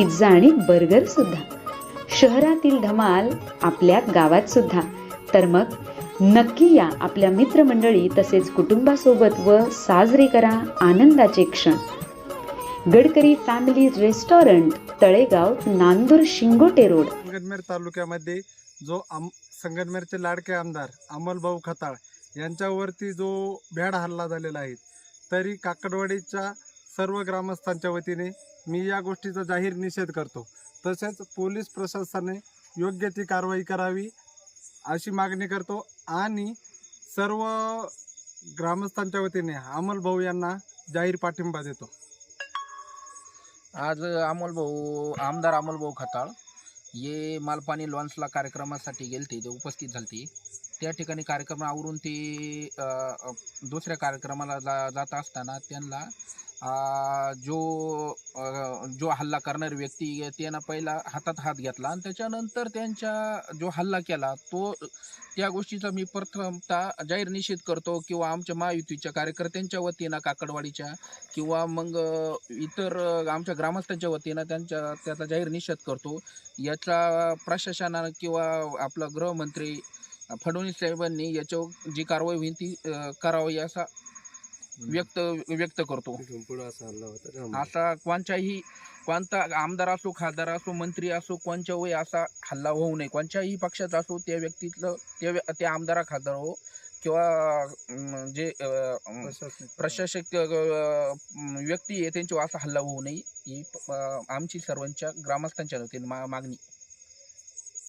Pizza आणि burger सुद्धा. शहरातील धमाल आपल्या गावात सुद्धा. तर मग नक्की या आपल्या मित्रमंडळी तसेच कुटुंबासोबत व साजरे करा आनंदाचे क्षण. Gadkari family restaurant Talegaon Nandur Shingote road. Sangamner तालुक्यामध्ये जो आम संगमनेरचे लाडके आमदार अमलभाऊ खताळ यांच्यावरती जो भ्याड हल्ला झालेला आहे तरी काकडवाडीच्या सर्व ग्रामस्थांच्या वतीने मी या गोष्टीचा जाहीर निषेध करतो. तसेच पोलीस प्रशासनाने योग्य ती कारवाई करावी अशी मागणी करतो आणि सर्व ग्रामस्थांच्या वतीने अमोलभाऊ यांना जाहीर पाठिंबा देतो. आज अमोल भाऊ आमदार अमोल भाऊ खताळ ये मालपाणी लॉन्सला कार्यक्रमासाठी गेलते ते उपस्थित झालते. त्या ठिकाणी कार्यक्रम आवरून ते दुसऱ्या कार्यक्रमाला जा जात असताना त्यांना जो जो हल्ला करणारी व्यक्ती आहे, त्यानं पहिला हातात हात घेतला आणि त्याच्यानंतर त्यांच्या जो हल्ला केला तो त्या गोष्टीचा मी प्रथमतः जाहीर निषेध करतो किंवा आमच्या महायुतीच्या कार्यकर्त्यांच्या वतीनं काकडवाडीच्या किंवा मग इतर आमच्या ग्रामस्थांच्या वतीनं त्यांच्या त्याचा जाहीर निषेध करतो. याचा प्रशासनानं किंवा आपला गृहमंत्री फडणवीस साहेबांनी याच्यावर जी कारवाई होईल ती करावी असा व्यक्त व्यक्त करतो. असा कोणच्याही कोणता आमदार असो खासदार असो मंत्री असो कोणच्या वय असा हल्ला होऊ नये. कोणत्याही पक्षाचा असो त्या व्यक्तीतलं त्या त्या आमदारा खासदार हो किंवा जे प्रशासक व्यक्ती आहे त्यांच्यावर असा हल्ला होऊ नये. ही आमची सर्वांच्या ग्रामस्थांच्या वतीने मागणी.